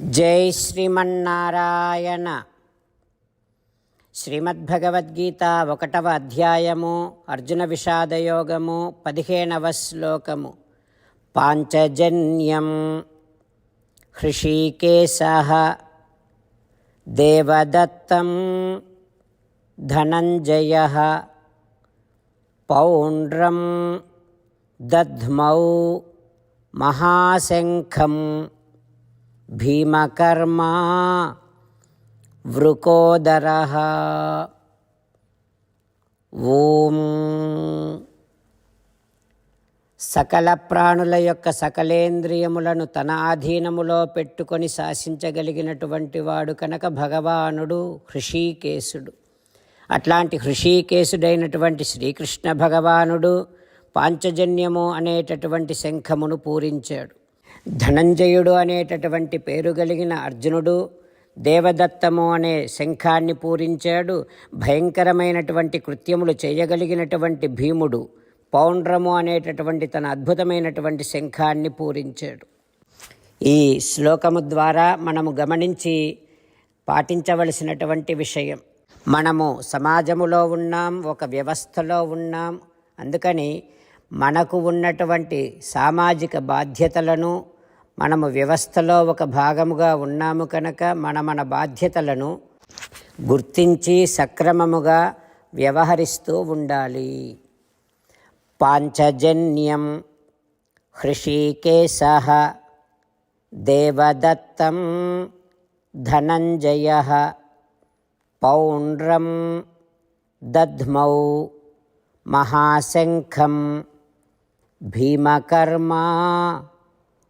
జై శ్రీమన్నారాయణ. శ్రీమద్భగవద్గీత ఒకటవ అధ్యాయము అర్జున విషాదయోగము పదిహేనవ శ్లోకము. పాంచజన్యం హృషీకేశ దేవదత్తం ధనంజయ పౌండ్రం దధ్మౌ మహాశంఖం భీమకర్మా వృకోదర ఓం సకల ప్రాణుల యొక్క సకలేంద్రియములను తన ఆధీనములో పెట్టుకొని శాసించగలిగినటువంటి వాడు కనుక భగవానుడు హృషీకేశుడు. అట్లాంటి హృషీకేశుడైనటువంటి శ్రీకృష్ణ భగవానుడు పాంచజన్యము అనేటటువంటి శంఖమును పూరించాడు. ధనంజయుడు అనేటటువంటి పేరు కలిగిన అర్జునుడు దేవదత్తము అనే శంఖాన్ని పూరించాడు భయంకరమైనటువంటి కృత్యములు చేయగలిగినటువంటి భీముడు పౌండ్రము అనేటటువంటి తన అద్భుతమైనటువంటి శంఖాన్ని పూరించాడు. ఈ శ్లోకము ద్వారా మనము గమనించి పాటించవలసినటువంటి విషయం మనము సమాజములో ఉన్నాం ఒక వ్యవస్థలో ఉన్నాం అందుకని మనకు ఉన్నటువంటి సామాజిక బాధ్యతలను మనము వ్యవస్థలో ఒక భాగముగా ఉన్నాము కనుక మన మన బాధ్యతలను గుర్తించి సక్రమముగా వ్యవహరిస్తూ ఉండాలి. పాంచజన్యం హృషికేశ దేవదత్తం ధనంజయ పౌండ్రం దద్మౌ మహాశంఖం భీమకర్మా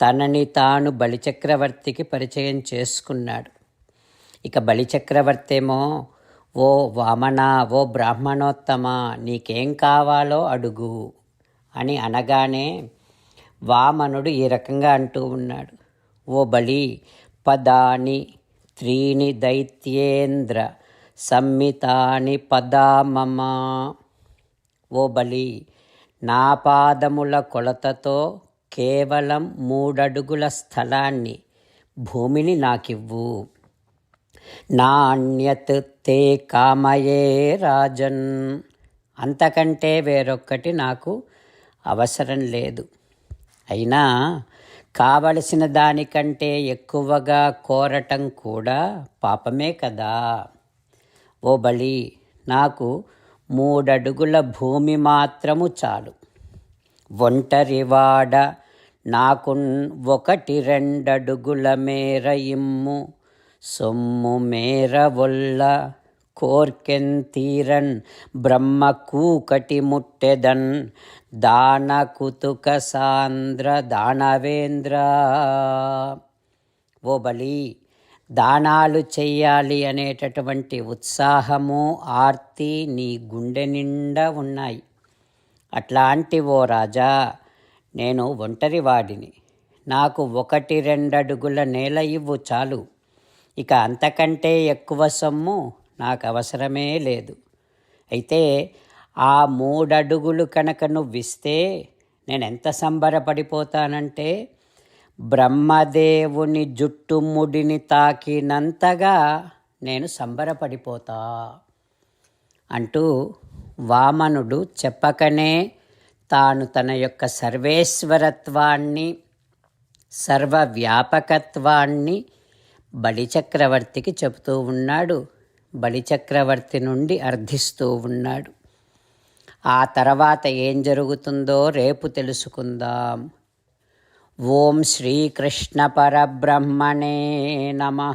తనని తాను బలిచక్రవర్తికి పరిచయం చేసుకున్నాడు. ఇక బలిచక్రవర్తేమో ఓ వామన ఓ బ్రాహ్మణోత్తమ నీకేం కావాలో అడుగు అని అనగానే వామనుడు ఈ రకంగా అంటూ ఉన్నాడు. ఓ బలి పదాని త్రీని దైత్యేంద్ర సమ్మితాని పదామమా. ఓ బలి నా పాదముల కొలతతో కేవలం మూడడుగుల స్థలాన్ని భూమిని నాకివ్వు. నాణ్యత్ తే కామయే రాజన్. అంతకంటే వేరొక్కటి నాకు అవసరం లేదు. అయినా కావలసిన దానికంటే ఎక్కువగా కోరటం కూడా పాపమే కదా. ఓ బలి నాకు మూడడుగుల భూమి మాత్రము చాలు. ఒంటరివాడ నాకు ఒకటి రెండడుగుల మేర ఇమ్ము సొమ్ము మేర ఒల్ల కోర్కెన్ తీరన్ బ్రహ్మ కూకటి ముట్టెదన్ దాన కుతుక సాంద్ర దానవేంద్ర. ఓ బలి దానాలు చెయ్యాలి అనేటటువంటి ఉత్సాహము ఆర్తి నీ గుండె నిండా ఉన్నాయి. అట్లాంటి ఓ రాజా నేను ఒంటరివాడిని నాకు ఒకటి రెండడుగుల నేల ఇవ్వు చాలు. ఇక అంతకంటే ఎక్కువ సొమ్ము నాకు అవసరమే లేదు. అయితే ఆ మూడడుగులు కనుక నువ్విస్తే నేనెంత నేను ఎంత సంబరపడిపోతానంటే బ్రహ్మదేవుని జుట్టుముడిని తాకినంతగా నేను సంబరపడిపోతా అంటూ వామనుడు చెప్పకనే తాను తన యొక్క సర్వేశ్వరత్వాన్ని సర్వవ్యాపకత్వాన్ని బలిచక్రవర్తికి చెబుతూ ఉన్నాడు. బలిచక్రవర్తి నుండి అర్థిస్తూ ఉన్నాడు. ఆ తర్వాత ఏం జరుగుతుందో రేపు తెలుసుకుందాం. ఓం శ్రీకృష్ణ పరబ్రహ్మణే నమ.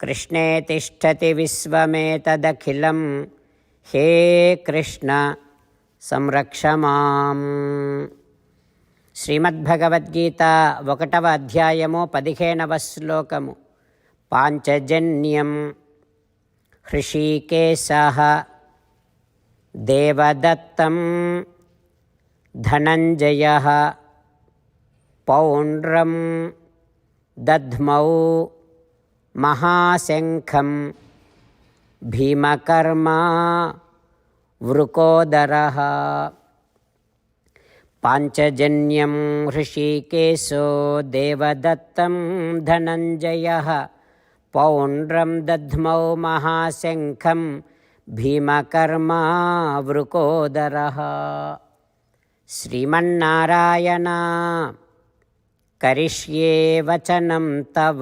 कृष्णे तिष्ठति विश्वमेतदखिलं हे कृष्ण సంరక్ష మాం శ్రీమద్భగవద్గీత ఒకటవ అధ్యాయము పదిహేనవ శ్లోకము పాంచజన్యం హృషీకేశ దేవదత్తం ధనంజయ పౌండ్రం దధ్మౌ महाशङ्खं भीमकर्मा वृकोदरः पाञ्चजन्यं हृषिकेशो देवदत्तं धनञ्जयः पौण्ड्रं दध्मौ महाशङ्खं भीमकर्मा वृकोदरः श्रीमन्नारायण करिष्ये वचनं तव